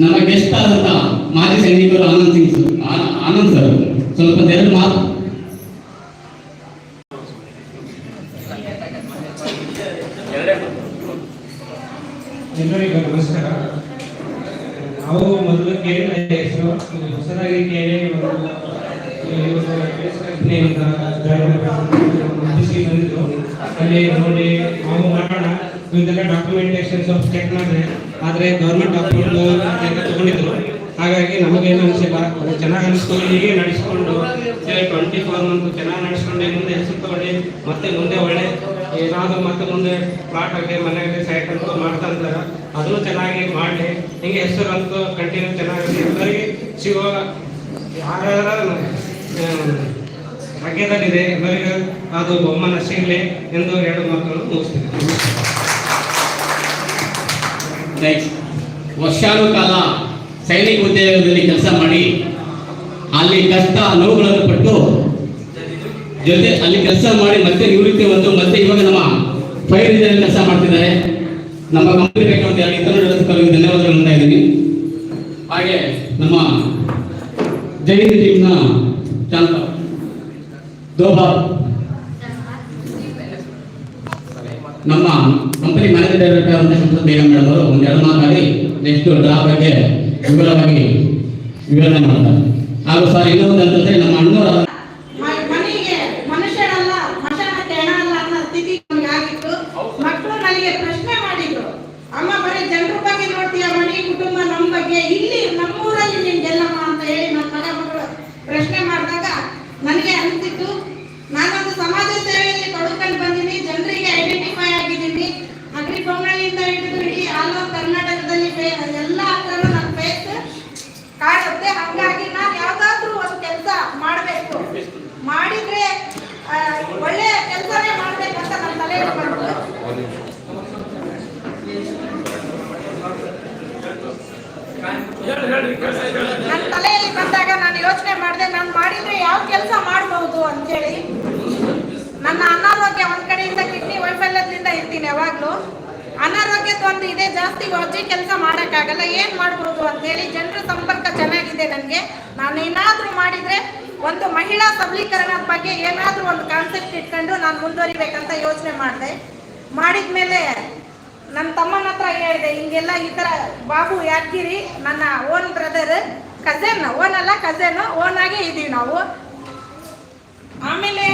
ನಮ್ಮ ಗೆಸ್ಟ್ ಆದಂತ ಮಾಜಿ ಸೈನಿಕರು ಆನಂದ್ ಸಿಂಗ್ ಆನಂದ್ ಸರ್. ಸ್ವಲ್ಪ ಎರಡು ಮಾತು. ಎಲ್ಲರಿಗೂ ನಮಸ್ಕಾರ. ನಾವು ಮೊದಲು ಕೇಳಿದ ಹೆಸರು ಹೊಸದಾಗಿ ಕೇಳಿ ಅಲ್ಲಿ ನೋಡಿ ನಾವು ಮಾಡೋಣ. ಇದೆಲ್ಲ ಡಾಕ್ಯುಮೆಂಟೇಶನ್ ಸ್ವಲ್ಪ ಚೆಕ್ ಮಾಡಿದೆ. ಆದರೆ ಗೌರ್ಮೆಂಟ್ ಅಪ್ರೂವಲ್ ತಗೊಂಡಿದ್ರು. ಹಾಗಾಗಿ ನಮಗೇನು ಅನಿಸಿಲ್ಲ ಚೆನ್ನಾಗಿ ಅನಿಸ್ತು ಹೀಗೆ ನಡೆಸ್ಕೊಂಡು ಟ್ವೆಂಟಿ ಫೋರ್ ಮಂತ್ ಚೆನ್ನಾಗಿ ನಡೆಸ್ಕೊಂಡು, ಮುಂದೆ ಹೆಸರು ತಗೊಳ್ಳಿ ಮತ್ತೆ ಮುಂದೆ ಒಳ್ಳೆ ಏನಾದರೂ ಮತ್ತೆ ಮುಂದೆ ಪ್ಲಾಟ್ ಆಗಲಿ ಮನೆ ಆಗಲಿ ಸೈಟ್ ಅಂತ ಮಾಡ್ತಾ ಇದ್ದಾರೆ. ಅದನ್ನು ಚೆನ್ನಾಗಿ ಮಾಡಲಿ ಹಿಂಗೆ ಹೆಸರು ಅಂತೂ ಕಂಟಿನ್ಯೂ ಚೆನ್ನಾಗಿರಲಿ ಎಲ್ಲರಿಗೆ ಸಿಗೋ ಯಾರ್ಯಾರ ಭಾಗ್ಯದಲ್ಲಿದೆ, ಎಲ್ಲರಿಗೂ ಅದು ಬೊಮ್ಮನ ಸಿಗಲಿ ಎಂದು ಎರಡು ಮಾತುಗಳನ್ನು ಮುಗಿಸ್ತೀನಿ. ನೆಕ್ಸ್ಟ್ ವರ್ಷಾನುಕಾಲ ಸೈನಿಕ ಉದ್ಯೋಗದಲ್ಲಿ ಕೆಲಸ ಮಾಡಿ, ಅಲ್ಲಿ ಕಷ್ಟ ನೋವುಗಳನ್ನು ಪಟ್ಟು, ಜೊತೆ ಅಲ್ಲಿ ಕೆಲಸ ಮಾಡಿ ಮತ್ತೆ ನಿವೃತ್ತಿ ಬಂದು ಮತ್ತೆ ಇವಾಗ ನಮ್ಮ ಫೈರ್ ಇಂಜಿನಿಯರ್ ಕೆಲಸ ಮಾಡ್ತಿದ್ದಾರೆ. ನಮ್ಮ ಕಂಪನಿ ಬೇಕಂತ ಹೇಳಿ ಕನ್ನಡ ಧನ್ಯವಾದಗಳು ಇದ್ದೀನಿ. ಹಾಗೆ ನಮ್ಮ ಜೈನ್ ಟೀಮ್ನ ಚಾಲಕ ದೋಬಾ ನಮ್ಮ ಕಂಪನಿ ಮ್ಯಾನೇಜರ್ ಡೈರೆಕ್ಟರ್ ಅಂತ ಸಂಸತ್ ಬೇಗಂ ಮೇಡಮ್ ಅವರು ಮಾತಾಡಿ ನೆಕ್ಸ್ಟ್ ಡ್ರಾ ಬಗ್ಗೆ ವಿವರವಾಗಿ ವಿವರಣೆ ಮಾಡ್ತಾರೆ. ಹಾಗೂ ಸರ್ ಇನ್ನೊಂದು ಅಂತಂದ್ರೆ ನಮ್ಮ ಅಣ್ಣವರ ನನ್ನ ತಲೆಯಲ್ಲಿ ಬಂದಾಗ ನಾನು ಯೋಚನೆ ಮಾಡಿದೆ, ನಾನು ಮಾಡಿದ್ರೆ ಯಾವ ಕೆಲಸ ಮಾಡಬಹುದು ಅಂತೇಳಿ. ನನ್ನ ಅನಾರೋಗ್ಯ ಒಂದ್ ಕಡೆಯಿಂದ ಕಿಡ್ನಿ ವೈಫಲ್ಯದಿಂದ ಇರ್ತೀನಿ ಯಾವಾಗ್ಲೂ. ಅನಾರೋಗ್ಯದ ಒಂದು ಇದೆ, ಜಾಸ್ತಿ ಅಜ್ಜಿ ಕೆಲಸ ಮಾಡೋಕ್ಕಾಗಲ್ಲ, ಏನ್ ಮಾಡ್ಬೋದು ಅಂತೇಳಿ ಜನರ ಸಂಪರ್ಕ ಚೆನ್ನಾಗಿದೆ ನನಗೆ. ನಾನು ಏನಾದ್ರೂ ಮಾಡಿದ್ರೆ ಒಂದು ಮಹಿಳಾ ಸಬಲೀಕರಣದ ಬಗ್ಗೆ ಏನಾದ್ರೂ ಒಂದು ಕಾನ್ಸೆಪ್ಟ್ ಇಟ್ಕೊಂಡು ನಾನು ಮುಂದುವರಿಬೇಕಂತ ಯೋಚನೆ ಮಾಡಿದೆ. ಮಾಡಿದ್ಮೇಲೆ ನನ್ನ ತಮ್ಮನ ಹತ್ರ ಹೇಳಿದೆ? ಹಿಂಗೆಲ್ಲ ಈ ಥರ ಬಾಬು ಯಾಕಿರಿ ನನ್ನ ಓನ್ ಬ್ರದರ್ ಕಸನ್ ಓನ್ ಅಲ್ಲ ಕಸನ್ ಓನ್ ಇದೀವಿ ನಾವು. ಆಮೇಲೆ